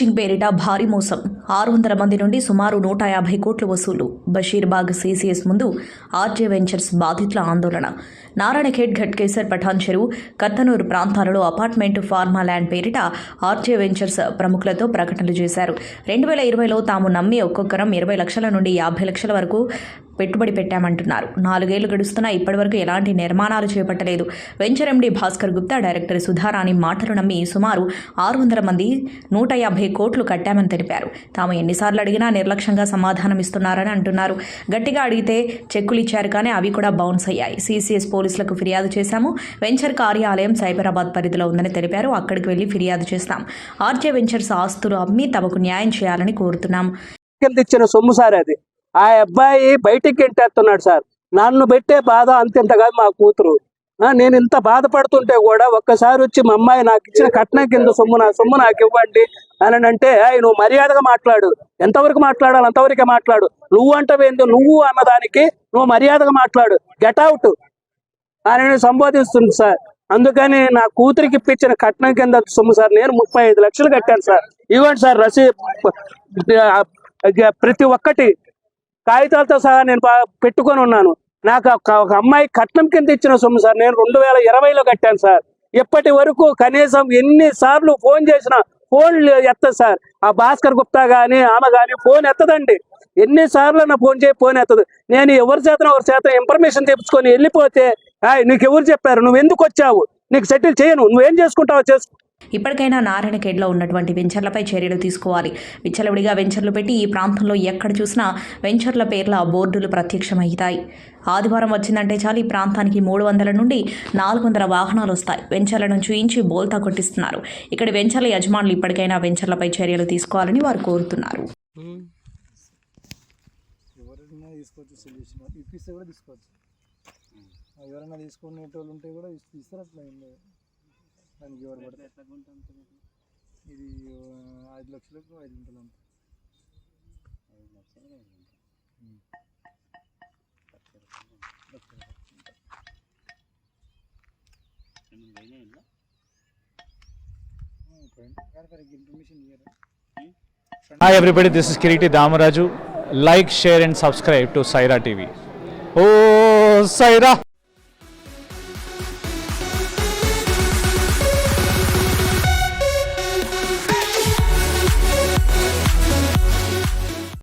Coaching పేరిట భారీ మోసం. ఆరు వందల మంది నుండి సుమారు నూట యాభై కోట్ల వసూలు. బషీర్బాగ్ సీసీఎస్ ముందు ఆర్జే వెంచర్స్ బాధితుల ఆందోళన. నారాయణఖేడ్ ఘట్కేసర్ పఠాన్ చెరువు కత్తనూరు ప్రాంతాలలో అపార్ట్మెంట్ ఫార్మా ల్యాండ్ పేరిట ఆర్జే వెంచర్స్ ప్రముఖులతో ప్రకటనలు చేశారు. రెండు వేల ఇరవైలో తాము నమ్మి ఒక్కొక్కరం ఇరవై లక్షల నుండి యాభై లక్షల వరకు పెట్టుబడి పెట్టామంటున్నారు. నాలుగేళ్ళు గడుస్తున్నా ఇప్పటివరకు ఎలాంటి నిర్మాణాలు చేపట్టలేదు. Venture M D Bhaskar Gupta director Sudharani మాటలు నమ్మి సుమారు ఆరు వందల మంది నూట యాభై కోట్లు కట్టామని తెలిపారు. తాము ఎన్నిసార్లు అడిగినా నిర్లక్ష్యంగా సమాధానం ఇస్తున్నారని అంటున్నారు. గట్టిగా అడిగితే చెక్కులు ఇచ్చారు కానీ అవి కూడా బౌన్స్ అయ్యాయి. సీసీఎస్ పోలీసులకు ఫిర్యాదు చేశాము. వెంచర్ కార్యాలయం సైబరాబాద్ పరిధిలో ఉందని తెలిపారు. అక్కడికి వెళ్ళి ఫిర్యాదు చేస్తాం. ఆర్జే వెంచర్స్ ఆస్తులు అమ్మి తమకు న్యాయం చేయాలని కోరుతున్నాం. ఇచ్చిన సొమ్ము సార్ అది. ఆ అబ్బాయి బయటికి ఎంటేస్తున్నాడు సార్. నన్ను పెట్టే బాధ అంతెంత కాదు మా కూతురు. నేను ఇంత బాధపడుతుంటే కూడా ఒక్కసారి వచ్చి మా అమ్మాయి నాకు ఇచ్చిన కట్నం కింద సొమ్ము నా సొమ్ము నాకు ఇవ్వండి అని అంటే నువ్వు మర్యాదగా మాట్లాడు. ఎంతవరకు మాట్లాడాలి? అంతవరకే మాట్లాడు. నువ్వు అంటవేందో నువ్వు అన్నదానికి నువ్వు మర్యాదగా మాట్లాడు. గెట్ అవుట్ అని సంబోధిస్తుంది సార్. అందుకని నా కూతురికి ఇప్పించిన కట్నం కింద సొమ్ము సార్ నేను ముప్పై ఐదు లక్షలు కట్టాను సార్. ఇవ్వండి సార్ రసీ ప్రతి ఒక్కటి. కాగితాలతో సహా నేను పెట్టుకొని ఉన్నాను. నాకు ఒక ఒక అమ్మాయి కట్నం కింద ఇచ్చిన సొమ్ము సార్. నేను రెండు వేల ఇరవైలో కట్టాను సార్. ఇప్పటి వరకు కనీసం ఎన్ని సార్లు ఫోన్ చేసిన ఫోన్ ఎత్తదు సార్. ఆ భాస్కర్ గుప్తా కానీ ఆమె కానీ ఫోన్ ఎత్తదండి. ఎన్నిసార్లు నా ఫోన్ చేయి ఫోన్ ఎత్తదు. నేను ఎవరి చేత ఎవరి చేత ఇన్ఫర్మేషన్ తెప్పించుకొని వెళ్ళిపోతే నీకు ఎవరు చెప్పారు? నువ్వు ఎందుకు వచ్చావు? నీకు సెటిల్ చేయను. నువ్వేం చేసుకుంటావో చేసుకో ఇప్పటికైనా నారాయణఖేడ్లో ఉన్నటువంటి వెంచర్లపై చర్యలు తీసుకోవాలి. విచ్చలవిడిగా వెంచర్లు పెట్టి ఈ ప్రాంతంలో ఎక్కడ చూసినా వెంచర్ల పేర్ల బోర్డులు ప్రత్యక్షమవుతాయి. ఆదివారం వచ్చిందంటే చాలు ఈ ప్రాంతానికి మూడు వందల నుండి నాలుగు వందల వాహనాలు వస్తాయి. వెంచర్లను చూయించి బోల్తా కొట్టిస్తున్నారు. ఇక్కడ వెంచర్ల యజమానులు ఇప్పటికైనా వెంచర్లపై చర్యలు తీసుకోవాలని వారు కోరుతున్నారు. ఎవరైనా తీసుకోవచ్చు తీసుకునేటోళ్ళు ఉంటే కూడా ఇస్తారు అట్లా దానికి ఎవరు పడితే ఇది ఐదు లక్షలకు ఐదు గుంటలు అంత ఇన్ఫర్మేషన్ ఇయ్యరా Hi everybody, this is Kiriti Damaraju. Like, share and subscribe to Saira TV. Oh, Saira!